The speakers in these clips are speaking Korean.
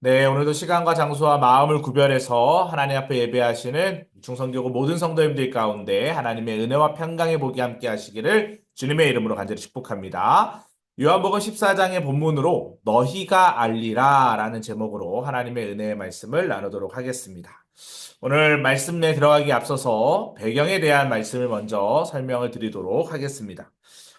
네, 오늘도 시간과 장소와 마음을 구별해서 하나님 앞에 예배하시는 중성교구 모든 성도님들 가운데 하나님의 은혜와 평강의 복이 함께 하시기를 주님의 이름으로 간절히 축복합니다. 요한복음 14장의 본문으로 너희가 알리라 라는 제목으로 하나님의 은혜의 말씀을 나누도록 하겠습니다. 오늘 말씀 내 들어가기 앞서서 배경에 대한 말씀을 먼저 설명을 드리도록 하겠습니다.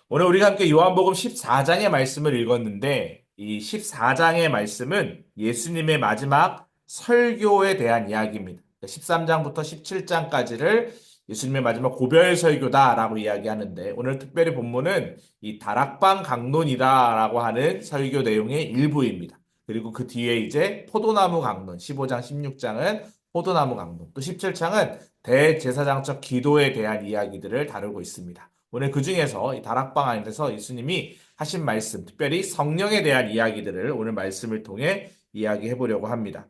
오늘 우리가 함께 요한복음 14장의 말씀을 읽었는데 이 14장의 말씀은 예수님의 마지막 설교에 대한 이야기입니다. 13장부터 17장까지를 예수님의 마지막 고별 설교다라고 이야기하는데 오늘 특별히 본문은 이 다락방 강론이다라고 하는 설교 내용의 일부입니다. 그리고 그 뒤에 이제 포도나무 강론 15장 16장은 포도나무 강론 또 17장은 대제사장적 기도에 대한 이야기들을 다루고 있습니다. 오늘 그 중에서 이 다락방 안에서 예수님이 하신 말씀, 특별히 성령에 대한 이야기들을 오늘 말씀을 통해 이야기해 보려고 합니다.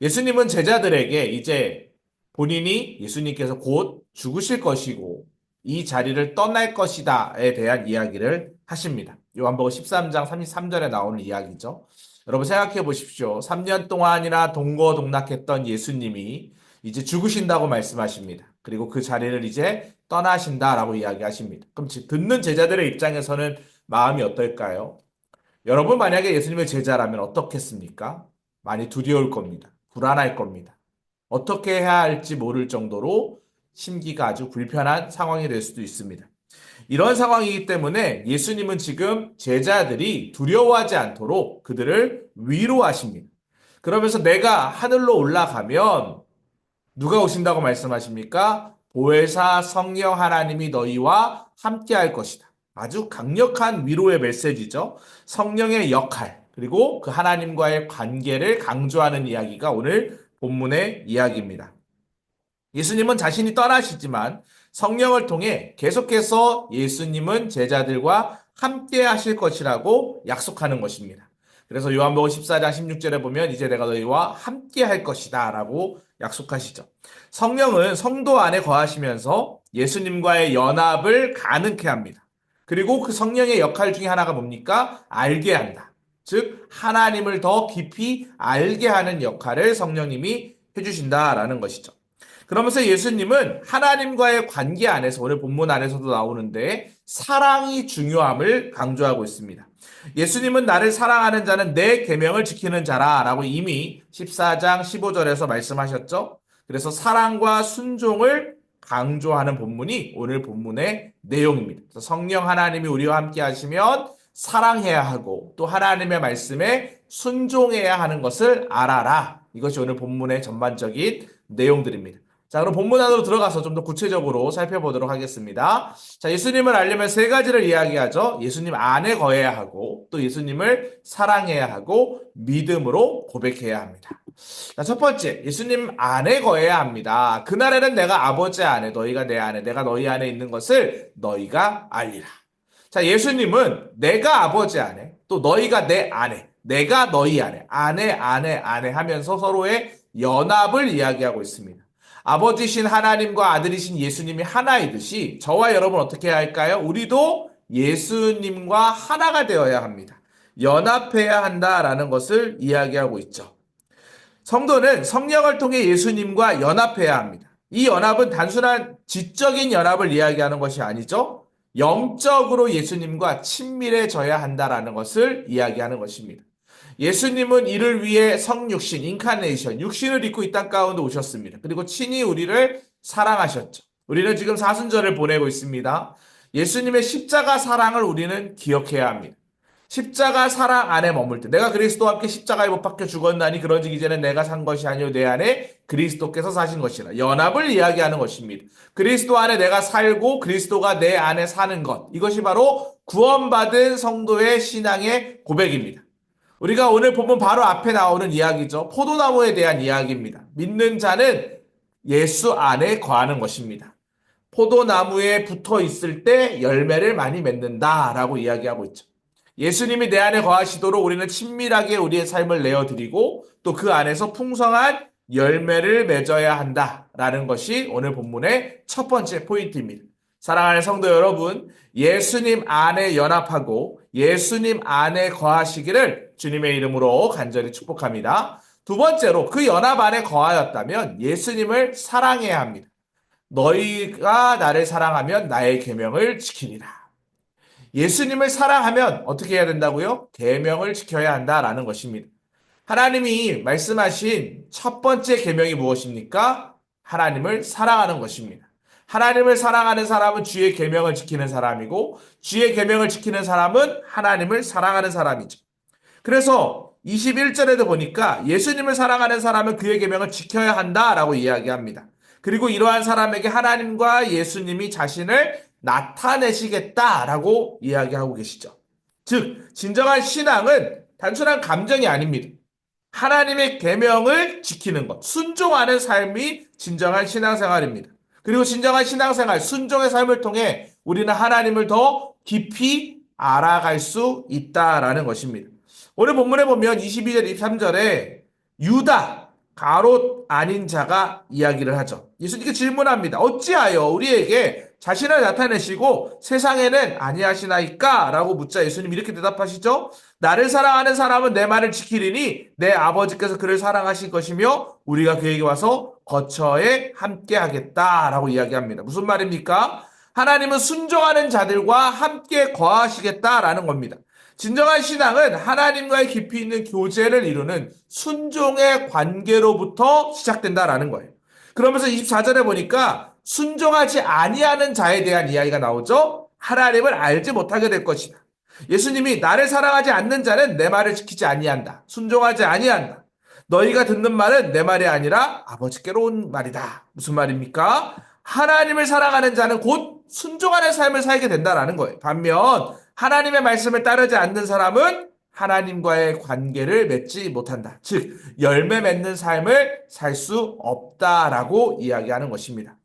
예수님은 제자들에게 이제 본인이 예수님께서 곧 죽으실 것이고 이 자리를 떠날 것이다에 대한 이야기를 하십니다. 요한복음 13장 33절에 나오는 이야기죠. 여러분 생각해 보십시오. 3년 동안이나 동거동락했던 예수님이 이제 죽으신다고 말씀하십니다. 그리고 그 자리를 이제 떠나신다라고 이야기하십니다. 그럼 듣는 제자들의 입장에서는 마음이 어떨까요? 여러분 만약에 예수님의 제자라면 어떻겠습니까? 많이 두려울 겁니다. 불안할 겁니다. 어떻게 해야 할지 모를 정도로 심기가 아주 불편한 상황이 될 수도 있습니다. 이런 상황이기 때문에 예수님은 지금 제자들이 두려워하지 않도록 그들을 위로하십니다. 그러면서 내가 하늘로 올라가면 누가 오신다고 말씀하십니까? 보혜사 성령 하나님이 너희와 함께 할 것이다. 아주 강력한 위로의 메시지죠. 성령의 역할, 그리고 그 하나님과의 관계를 강조하는 이야기가 오늘 본문의 이야기입니다. 예수님은 자신이 떠나시지만 성령을 통해 계속해서 예수님은 제자들과 함께 하실 것이라고 약속하는 것입니다. 그래서 요한복음 14장 16절에 보면 이제 내가 너희와 함께 할 것이다 라고 약속하시죠. 성령은 성도 안에 거하시면서 예수님과의 연합을 가능케 합니다. 그리고 그 성령의 역할 중에 하나가 뭡니까? 알게 한다. 즉, 하나님을 더 깊이 알게 하는 역할을 성령님이 해주신다라는 것이죠. 그러면서 예수님은 하나님과의 관계 안에서 오늘 본문 안에서도 나오는데 사랑이 중요함을 강조하고 있습니다. 예수님은 나를 사랑하는 자는 내 계명을 지키는 자라라고 이미 14장 15절에서 말씀하셨죠. 그래서 사랑과 순종을 강조하는 본문이 오늘 본문의 내용입니다. 성령 하나님이 우리와 함께 하시면 사랑해야 하고 또 하나님의 말씀에 순종해야 하는 것을 알아라. 이것이 오늘 본문의 전반적인 내용들입니다. 자, 그럼 본문 안으로 들어가서 좀 더 구체적으로 살펴보도록 하겠습니다. 자, 예수님을 알려면 세 가지를 이야기하죠. 예수님 안에 거해야 하고, 또 예수님을 사랑해야 하고, 믿음으로 고백해야 합니다. 자, 첫 번째, 예수님 안에 거해야 합니다. 그날에는 내가 아버지 안에, 너희가 내 안에, 내가 너희 안에 있는 것을 너희가 알리라. 자, 예수님은 내가 아버지 안에, 또 너희가 내 안에, 내가 너희 안에, 안에, 안에, 안에 하면서 서로의 연합을 이야기하고 있습니다. 아버지신 하나님과 아들이신 예수님이 하나이듯이 저와 여러분 어떻게 해야 할까요? 우리도 예수님과 하나가 되어야 합니다. 연합해야 한다라는 것을 이야기하고 있죠. 성도는 성령을 통해 예수님과 연합해야 합니다. 이 연합은 단순한 지적인 연합을 이야기하는 것이 아니죠. 영적으로 예수님과 친밀해져야 한다라는 것을 이야기하는 것입니다. 예수님은 이를 위해 성육신, 인카네이션, 육신을 입고 이 땅 가운데 오셨습니다. 그리고 친히 우리를 사랑하셨죠. 우리는 지금 사순절을 보내고 있습니다. 예수님의 십자가 사랑을 우리는 기억해야 합니다. 십자가 사랑 안에 머물 때 내가 그리스도와 함께 십자가에 못 박혀 죽었나니 그런즉 이제는 내가 산 것이 아니요 내 안에 그리스도께서 사신 것이라 연합을 이야기하는 것입니다. 그리스도 안에 내가 살고 그리스도가 내 안에 사는 것 이것이 바로 구원받은 성도의 신앙의 고백입니다. 우리가 오늘 보면 바로 앞에 나오는 이야기죠. 포도나무에 대한 이야기입니다. 믿는 자는 예수 안에 거하는 것입니다. 포도나무에 붙어 있을 때 열매를 많이 맺는다라고 이야기하고 있죠. 예수님이 내 안에 거하시도록 우리는 친밀하게 우리의 삶을 내어드리고 또 그 안에서 풍성한 열매를 맺어야 한다라는 것이 오늘 본문의 첫 번째 포인트입니다. 사랑하는 성도 여러분, 예수님 안에 연합하고 예수님 안에 거하시기를 주님의 이름으로 간절히 축복합니다. 두 번째로 그 연합 안에 거하였다면 예수님을 사랑해야 합니다. 너희가 나를 사랑하면 나의 계명을 지키리라. 예수님을 사랑하면 어떻게 해야 된다고요? 계명을 지켜야 한다라는 것입니다. 하나님이 말씀하신 첫 번째 계명이 무엇입니까? 하나님을 사랑하는 것입니다. 하나님을 사랑하는 사람은 주의 계명을 지키는 사람이고 주의 계명을 지키는 사람은 하나님을 사랑하는 사람이죠. 그래서 21절에도 보니까 예수님을 사랑하는 사람은 그의 계명을 지켜야 한다라고 이야기합니다. 그리고 이러한 사람에게 하나님과 예수님이 자신을 나타내시겠다라고 이야기하고 계시죠. 즉 진정한 신앙은 단순한 감정이 아닙니다. 하나님의 계명을 지키는 것, 순종하는 삶이 진정한 신앙생활입니다. 그리고 진정한 신앙생활, 순종의 삶을 통해 우리는 하나님을 더 깊이 알아갈 수 있다라는 것입니다. 오늘 본문에 보면 22절, 23절에 유다, 가롯 아닌 자가 이야기를 하죠. 예수님께 질문합니다. 어찌하여 우리에게 자신을 나타내시고 세상에는 아니하시나이까? 라고 묻자 예수님 이렇게 대답하시죠. 나를 사랑하는 사람은 내 말을 지키리니 내 아버지께서 그를 사랑하실 것이며 우리가 그에게 와서 거처에 함께 하겠다라고 이야기합니다. 무슨 말입니까? 하나님은 순종하는 자들과 함께 거하시겠다라는 겁니다. 진정한 신앙은 하나님과의 깊이 있는 교제를 이루는 순종의 관계로부터 시작된다라는 거예요. 그러면서 24절에 보니까 순종하지 아니하는 자에 대한 이야기가 나오죠. 하나님을 알지 못하게 될 것이다. 예수님이 나를 사랑하지 않는 자는 내 말을 지키지 아니한다. 순종하지 아니한다. 너희가 듣는 말은 내 말이 아니라 아버지께로 온 말이다. 무슨 말입니까? 하나님을 사랑하는 자는 곧 순종하는 삶을 살게 된다라는 거예요. 반면 하나님의 말씀을 따르지 않는 사람은 하나님과의 관계를 맺지 못한다. 즉 열매 맺는 삶을 살 수 없다라고 이야기하는 것입니다.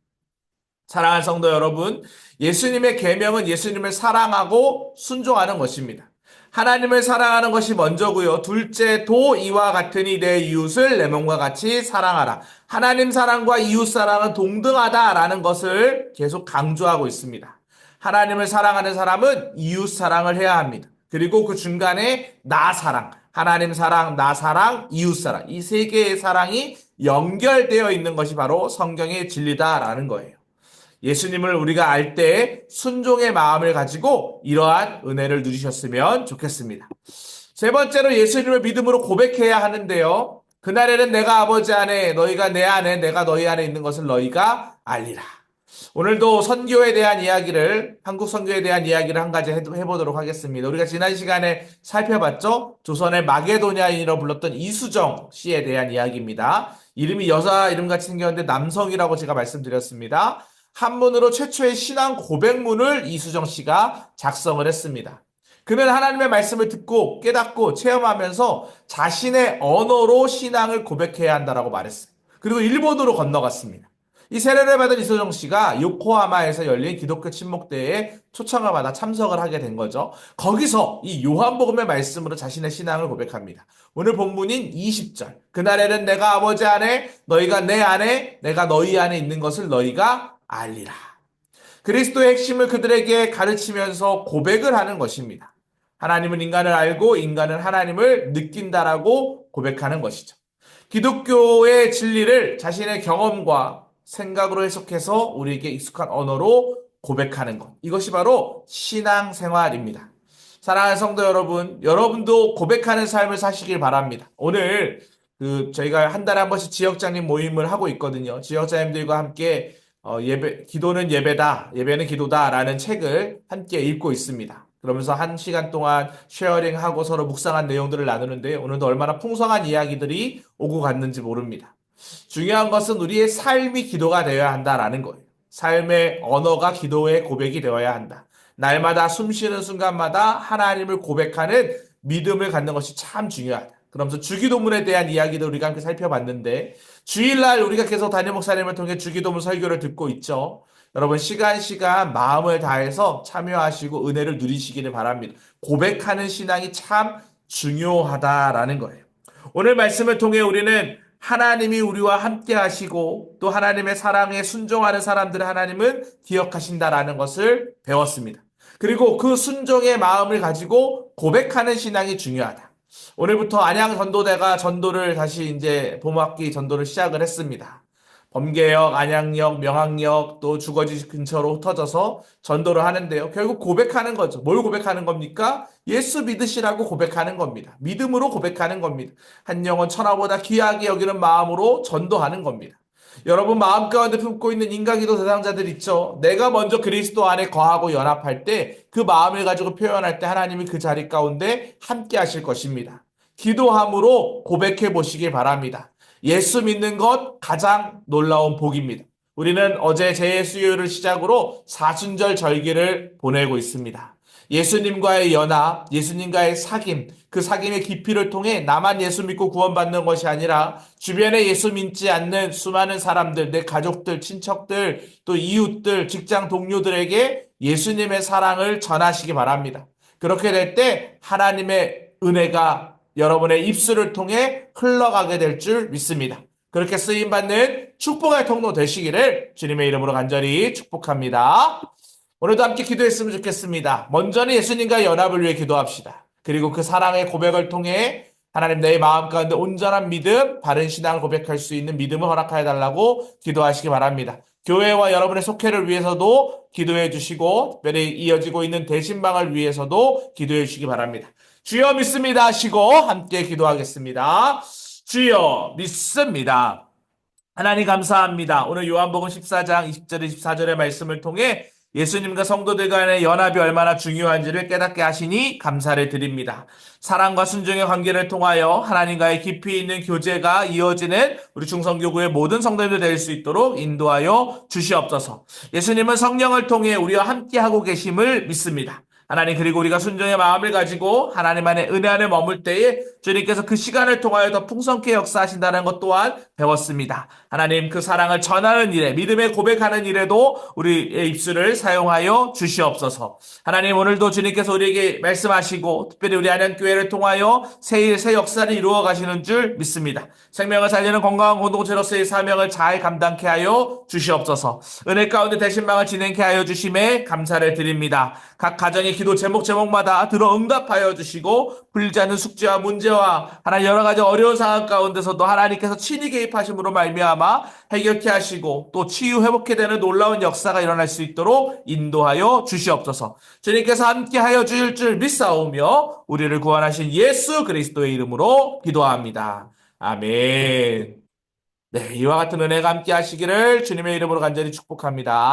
사랑하는 성도 여러분, 예수님의 계명은 예수님을 사랑하고 순종하는 것입니다. 하나님을 사랑하는 것이 먼저고요. 둘째, 도 이와 같으니 내 이웃을 내 몸과 같이 사랑하라. 하나님 사랑과 이웃 사랑은 동등하다라는 것을 계속 강조하고 있습니다. 하나님을 사랑하는 사람은 이웃 사랑을 해야 합니다. 그리고 그 중간에 나 사랑, 하나님 사랑, 나 사랑, 이웃 사랑. 이 세 개의 사랑이 연결되어 있는 것이 바로 성경의 진리다라는 거예요. 예수님을 우리가 알 때 순종의 마음을 가지고 이러한 은혜를 누리셨으면 좋겠습니다. 세 번째로 예수님을 믿음으로 고백해야 하는데요. 그날에는 내가 아버지 안에 너희가 내 안에 내가 너희 안에 있는 것을 너희가 알리라. 오늘도 선교에 대한 이야기를 한국 선교에 대한 이야기를 한 가지 해보도록 하겠습니다. 우리가 지난 시간에 살펴봤죠. 조선의 마게도냐인으로 불렀던 이수정 씨에 대한 이야기입니다. 이름이 여자 이름 같이 생겼는데 남성이라고 제가 말씀드렸습니다. 한문으로 최초의 신앙 고백문을 이수정 씨가 작성을 했습니다. 그는 하나님의 말씀을 듣고 깨닫고 체험하면서 자신의 언어로 신앙을 고백해야 한다라고 말했어요. 그리고 일본으로 건너갔습니다. 이 세례를 받은 이소정 씨가 요코하마에서 열린 기독교 친목대회에 초청을 받아 참석을 하게 된 거죠. 거기서 이 요한복음의 말씀으로 자신의 신앙을 고백합니다. 오늘 본문인 20절. 그날에는 내가 아버지 안에 너희가 내 안에 내가 너희 안에 있는 것을 너희가 알리라. 그리스도의 핵심을 그들에게 가르치면서 고백을 하는 것입니다. 하나님은 인간을 알고 인간은 하나님을 느낀다라고 고백하는 것이죠. 기독교의 진리를 자신의 경험과 생각으로 해석해서 우리에게 익숙한 언어로 고백하는 것. 이것이 바로 신앙생활입니다. 사랑하는 성도 여러분, 여러분도 고백하는 삶을 사시길 바랍니다. 오늘 그 저희가 한 달에 한 번씩 지역장님 모임을 하고 있거든요. 지역장님들과 함께 어, 예배, 기도는 예배다, 예배는 기도다라는 책을 함께 읽고 있습니다. 그러면서 한 시간 동안 쉐어링하고 서로 묵상한 내용들을 나누는데 오늘도 얼마나 풍성한 이야기들이 오고 갔는지 모릅니다. 중요한 것은 우리의 삶이 기도가 되어야 한다라는 거예요. 삶의 언어가 기도의 고백이 되어야 한다. 날마다 숨 쉬는 순간마다 하나님을 고백하는 믿음을 갖는 것이 참 중요하다. 그러면서 주기도문에 대한 이야기도 우리가 함께 살펴봤는데 주일날 우리가 계속 담임 목사님을 통해 주기도문 설교를 듣고 있죠. 여러분 시간 시간 마음을 다해서 참여하시고 은혜를 누리시기를 바랍니다. 고백하는 신앙이 참 중요하다라는 거예요. 오늘 말씀을 통해 우리는 하나님이 우리와 함께 하시고 또 하나님의 사랑에 순종하는 사람들을 하나님은 기억하신다라는 것을 배웠습니다. 그리고 그 순종의 마음을 가지고 고백하는 신앙이 중요하다. 오늘부터 안양 전도대가 전도를 다시 이제 봄학기 전도를 시작을 했습니다. 범계역, 안양역, 명항역 또 주거지 근처로 흩어져서 전도를 하는데요. 결국 고백하는 거죠. 뭘 고백하는 겁니까? 예수 믿으시라고 고백하는 겁니다. 믿음으로 고백하는 겁니다. 한 영혼 천하보다 귀하게 여기는 마음으로 전도하는 겁니다. 여러분 마음 가운데 품고 있는 인간기도 대상자들 있죠. 내가 먼저 그리스도 안에 거하고 연합할 때 그 마음을 가지고 표현할 때 하나님이 그 자리 가운데 함께 하실 것입니다. 기도함으로 고백해 보시기 바랍니다. 예수 믿는 것 가장 놀라운 복입니다. 우리는 어제 제수요일을 시작으로 사순절 절기를 보내고 있습니다. 예수님과의 연합, 예수님과의 사귐, 그 사귐의 깊이를 통해 나만 예수 믿고 구원받는 것이 아니라 주변에 예수 믿지 않는 수많은 사람들, 내 가족들, 친척들, 또 이웃들, 직장 동료들에게 예수님의 사랑을 전하시기 바랍니다. 그렇게 될 때 하나님의 은혜가 여러분의 입술을 통해 흘러가게 될 줄 믿습니다. 그렇게 쓰임받는 축복의 통로 되시기를 주님의 이름으로 간절히 축복합니다. 오늘도 함께 기도했으면 좋겠습니다. 먼저는 예수님과 연합을 위해 기도합시다. 그리고 그 사랑의 고백을 통해 하나님 내 마음 가운데 온전한 믿음, 바른 신앙을 고백할 수 있는 믿음을 허락하여 달라고 기도하시기 바랍니다. 교회와 여러분의 속회를 위해서도 기도해 주시고 특별히 이어지고 있는 대신방을 위해서도 기도해 주시기 바랍니다. 주여 믿습니다 하시고 함께 기도하겠습니다. 주여 믿습니다. 하나님 감사합니다. 오늘 요한복음 14장 20절 24절의 말씀을 통해 예수님과 성도들 간의 연합이 얼마나 중요한지를 깨닫게 하시니 감사를 드립니다. 사랑과 순종의 관계를 통하여 하나님과의 깊이 있는 교제가 이어지는 우리 중성교구의 모든 성도들 될 수 있도록 인도하여 주시옵소서. 예수님은 성령을 통해 우리와 함께하고 계심을 믿습니다. 하나님 그리고 우리가 순종의 마음을 가지고 하나님 안에 은혜 안에 머물 때에 주님께서 그 시간을 통하여 더 풍성케 역사하신다는 것 또한 배웠습니다. 하나님 그 사랑을 전하는 일에 믿음에 고백하는 일에도 우리의 입술을 사용하여 주시옵소서. 하나님 오늘도 주님께서 우리에게 말씀하시고 특별히 우리 안양교회를 통하여 새일 새 역사를 이루어 가시는 줄 믿습니다. 생명을 살리는 건강한 공동체로서의 사명을 잘 감당케 하여 주시옵소서. 은혜 가운데 대신망을 진행케 하여 주심에 감사를 드립니다. 각 가정의 기도 제목 제목마다 들어 응답하여 주시고 풀리지 않는 숙제와 문제와 하나님 여러 가지 어려운 상황 가운데서도 하나님께서 친히 개입하심으로 말미암 아 해결케 하시고 또 치유 회복해 되는 놀라운 역사가 일어날 수 있도록 인도하여 주시옵소서. 주님께서 함께 하여 주실 줄 믿사오며 우리를 구원하신 예수 그리스도의 이름으로 기도합니다. 아멘. 네, 이와 같은 은혜가 함께 하시기를 주님의 이름으로 간절히 축복합니다.